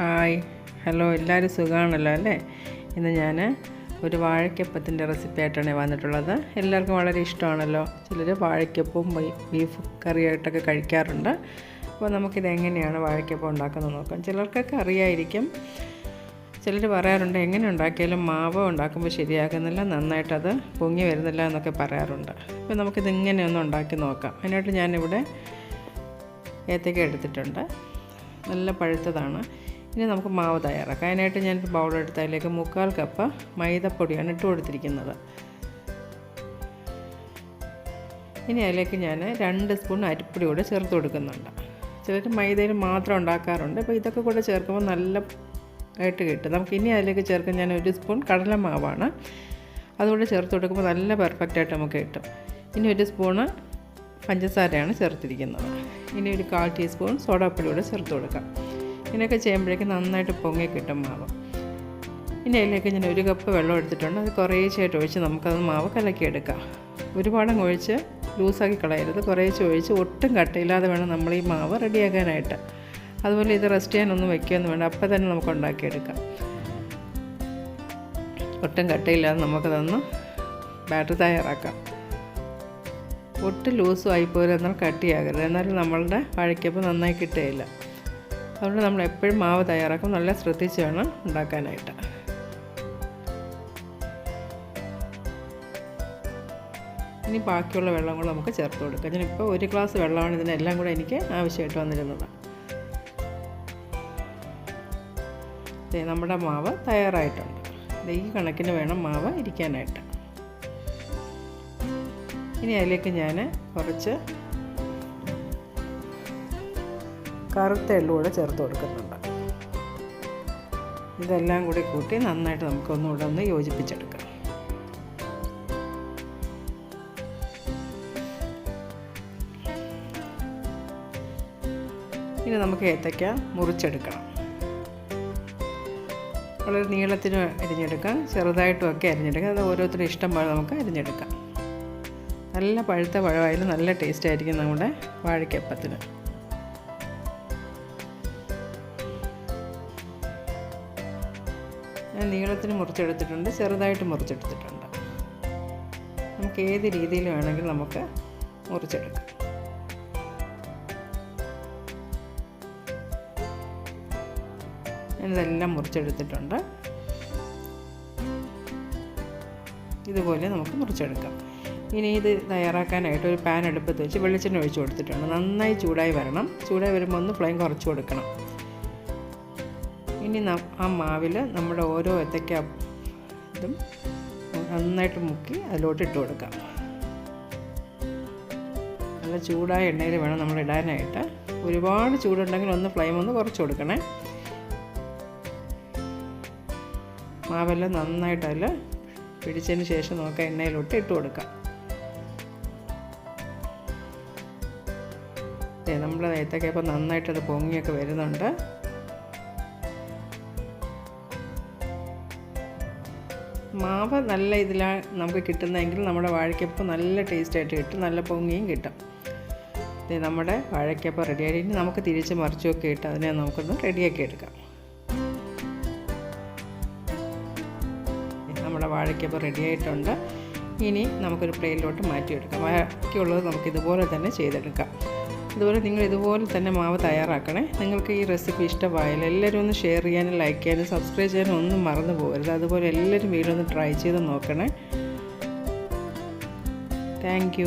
Hi. Hello എല്ലാവരും സുഖമാണല്ലോ അല്ലേ? ഇന്ന് ഞാൻ ഒരു വാഴയ്ക്കപ്പത്തിന്റെ റെസിപ്പി ആയിട്ടാണ് വന്നിട്ടുള്ളത്. എല്ലാവർക്കും വളരെ ഇഷ്ടമാണല്ലോ. ചിലർ വാഴയ്ക്കപ്പവും ബീഫ് കറിയായിട്ടൊക്കെ കഴിക്കാറുണ്ട്. അപ്പോൾ നമുക്കിത് എങ്ങനെയാണ് വാഴയ്ക്കപ്പം ഉണ്ടാക്കുന്നത് നോക്കാം. ചിലർക്കൊക്കെ അറിയായിരിക്കും. ചിലർ പറയാറുണ്ട് എങ്ങനെ ഉണ്ടാക്കിയാലും മാവ് ഉണ്ടാക്കുമ്പോൾ ശരിയാകുന്നില്ല നന്നായിട്ടത് പൊങ്ങി വരുന്നില്ല എന്നൊക്കെ പറയാറുണ്ട്. അപ്പോൾ നമുക്കിത് ഇങ്ങനെ ഒന്ന് ഉണ്ടാക്കി നോക്കാം. അതിനായിട്ട് ഞാനിവിടെ ഏത്തക്ക എടുത്തിട്ടുണ്ട്. നല്ല പഴുത്തതാണ്. ഇനി നമുക്ക് മാവ് തയ്യാറാക്കാം. അതിനായിട്ട് ഞാനൊരു ബൗൾ എടുത്ത് അതിലേക്ക് മുക്കാൽ കപ്പ് മൈദപ്പൊടിയാണ് ഇട്ട് കൊടുത്തിരിക്കുന്നത്. ഇനി അതിലേക്ക് ഞാൻ രണ്ട് സ്പൂൺ അരിപ്പൊടി കൂടെ ചേർത്ത് കൊടുക്കുന്നുണ്ട്. ചിലർ മൈദയിൽ മാത്രം ഉണ്ടാക്കാറുണ്ട്. അപ്പോൾ ഇതൊക്കെ കൂടെ ചേർക്കുമ്പോൾ നല്ല ആയിട്ട് കിട്ടും. നമുക്ക് ഇനി അതിലേക്ക് ചേർക്കാൻ ഞാൻ ഒരു സ്പൂൺ കടലമാവാണ് അതുകൂടെ ചേർത്ത് കൊടുക്കുമ്പോൾ നല്ല പെർഫെക്റ്റായിട്ട് നമുക്ക് കിട്ടും. ഇനി ഒരു സ്പൂണ് പഞ്ചസാരയാണ് ചേർത്തിരിക്കുന്നത്. ഇനി ഒരു കാൽ ടീസ്പൂൺ സോഡാപ്പൊടി കൂടെ ചേർത്ത് കൊടുക്കാം. ഇങ്ങനെയൊക്കെ ചെയ്യുമ്പോഴേക്കും നന്നായിട്ട് പൊങ്ങി കിട്ടും മാവ്. ഇനി അതിലേക്ക് ഞാൻ ഒരു കപ്പ് വെള്ളം എടുത്തിട്ടുണ്ട്. അത് കുറേശ്ശായിട്ട് ഒഴിച്ച് നമുക്കത് മാവ് കലക്കിയെടുക്കാം. ഒരുപാടങ്ങ് ഒഴിച്ച് ലൂസാക്കി കളയരുത്. കുറേശ്ശെ ഒഴിച്ച് ഒട്ടും കട്ടയില്ലാതെ വേണം നമ്മൾ ഈ മാവ് റെഡിയാക്കാനായിട്ട്. അതുപോലെ ഇത് റെസ്റ്റ് ചെയ്യാനൊന്നും വെക്കുകയൊന്നും വേണ്ട. അപ്പം തന്നെ നമുക്ക് ഉണ്ടാക്കിയെടുക്കാം. ഒട്ടും കട്ടയില്ലാതെ നമുക്കതൊന്ന് ബാറ്റർ തയ്യാറാക്കാം. ഒട്ടും ലൂസും ആയിപ്പോരും എന്നാൽ കട്ടിയാകരുത്. എന്നാലും നമ്മളുടെ വഴക്കപ്പം നന്നായി കിട്ടുകയില്ല. അതുകൊണ്ട് നമ്മൾ എപ്പോഴും മാവ് തയ്യാറാക്കും. നല്ല ശ്രദ്ധിച്ച് വേണം ഉണ്ടാക്കാനായിട്ട്. ഇനി ബാക്കിയുള്ള വെള്ളം കൂടെ നമുക്ക് ചേർത്ത് കൊടുക്കാം. ഇപ്പോൾ ഒരു ഗ്ലാസ് വെള്ളമാണ് ഇതിനെല്ലാം കൂടെ എനിക്ക് ആവശ്യമായിട്ട് വന്നിരുന്നത്. നമ്മുടെ മാവ് തയ്യാറായിട്ടുണ്ട്. ഈ കണക്കിന് വേണം മാവ് ഇരിക്കാനായിട്ട്. ഇനി അതിലേക്ക് ഞാൻ കുറച്ച് കറുത്ത എള്ളു കൂടെ ചേർത്ത് കൊടുക്കുന്നുണ്ട്. ഇതെല്ലാം കൂടി കൂട്ടി നന്നായിട്ട് നമുക്കൊന്നുകൂടെ ഒന്ന് യോജിപ്പിച്ചെടുക്കാം. ഇനി നമുക്ക് ഏത്തയ്ക്ക മുറിച്ചെടുക്കണം. വളരെ നീളത്തിന് അരിഞ്ഞെടുക്കാം. ചെറുതായിട്ടും ഒക്കെ അരിഞ്ഞെടുക്കാം. അത് ഓരോരുത്തരും ഇഷ്ടം പോലെ നമുക്ക് അരിഞ്ഞെടുക്കാം. നല്ല പഴുത്ത പഴമായാലും നല്ല ടേസ്റ്റ് ആയിരിക്കും നമ്മുടെ വാഴയ്ക്കപ്പത്തിന്. നീളത്തിന് മുറിച്ചെടുത്തിട്ടുണ്ട് ചെറുതായിട്ട് മുറിച്ചെടുത്തിട്ടുണ്ട്. നമുക്ക് ഏത് രീതിയിൽ വേണമെങ്കിലും നമുക്ക് മുറിച്ചെടുക്കാം. ഇതെല്ലാം മുറിച്ചെടുത്തിട്ടുണ്ട്. ഇതുപോലെ നമുക്ക് മുറിച്ചെടുക്കാം. ഇനി ഇത് തയ്യാറാക്കാനായിട്ട് ഒരു പാൻ അടുപ്പത്ത് വെച്ച് വെളിച്ചെണ്ണ ഒഴിച്ച് കൊടുത്തിട്ടുണ്ട്. നന്നായി ചൂടായി വരണം. ചൂടായി വരുമ്പോൾ ഒന്ന് ഫ്ലെയിം കുറച്ച് കൊടുക്കണം. ഇനി ആ മാവിൽ നമ്മുടെ ഓരോ ഏത്തയ്ക്ക ഇതും നന്നായിട്ട് മുക്കി അതിലോട്ട് ഇട്ട് കൊടുക്കാം. നല്ല ചൂടായ എണ്ണയിൽ വേണം നമ്മൾ ഇടാനായിട്ട്. ഒരുപാട് ചൂടുണ്ടെങ്കിൽ ഒന്ന് ഫ്ലെയിം ഒന്ന് കുറച്ച് കൊടുക്കണേ. മാവെല്ലാം നന്നായിട്ട് അതിൽ പിടിച്ചതിന് ശേഷം നമുക്ക് എണ്ണയിലോട്ട് ഇട്ട് കൊടുക്കാം. നമ്മുടെ നേരത്തൊക്കെ ഇപ്പോൾ നന്നായിട്ട് അത് പൊങ്ങിയൊക്കെ വരുന്നുണ്ട്. മാവ് നല്ല ഇതിലാണ് നമുക്ക് കിട്ടുന്നതെങ്കിൽ നമ്മുടെ വാഴക്കപ്പ് നല്ല ടേസ്റ്റായിട്ട് കിട്ടും നല്ല പൊങ്ങിയും കിട്ടും. ഇത് നമ്മുടെ വാഴയ്ക്കപ്പം റെഡിയായി. ഇനി നമുക്ക് തിരിച്ച് മറിച്ചൊക്കെ ഇട്ട് അതിനെ നമുക്കൊന്ന് റെഡിയാക്കി എടുക്കാം. നമ്മുടെ വാഴയ്ക്കപ്പം റെഡി ആയിട്ടുണ്ട് ഇനി നമുക്കൊരു പ്ലേറ്റിലോട്ട് മാറ്റിയെടുക്കാം. ബാക്കിയുള്ളത് നമുക്ക് ഇതുപോലെ തന്നെ ചെയ്തെടുക്കാം. അതുപോലെ നിങ്ങൾ ഇതുപോലെ തന്നെ മാവ് തയ്യാറാക്കണേ. നിങ്ങൾക്ക് ഈ റെസിപ്പി ഇഷ്ടമായാലും എല്ലാവരും ഒന്ന് ഷെയർ ചെയ്യാനും ലൈക്ക് ചെയ്യാനും സബ്സ്ക്രൈബ് ചെയ്യാനും ഒന്നും മറന്നു പോകരുത്. അതുപോലെ എല്ലാവരും വീഡിയോ ഒന്ന് ട്രൈ ചെയ്ത് നോക്കണേ. താങ്ക്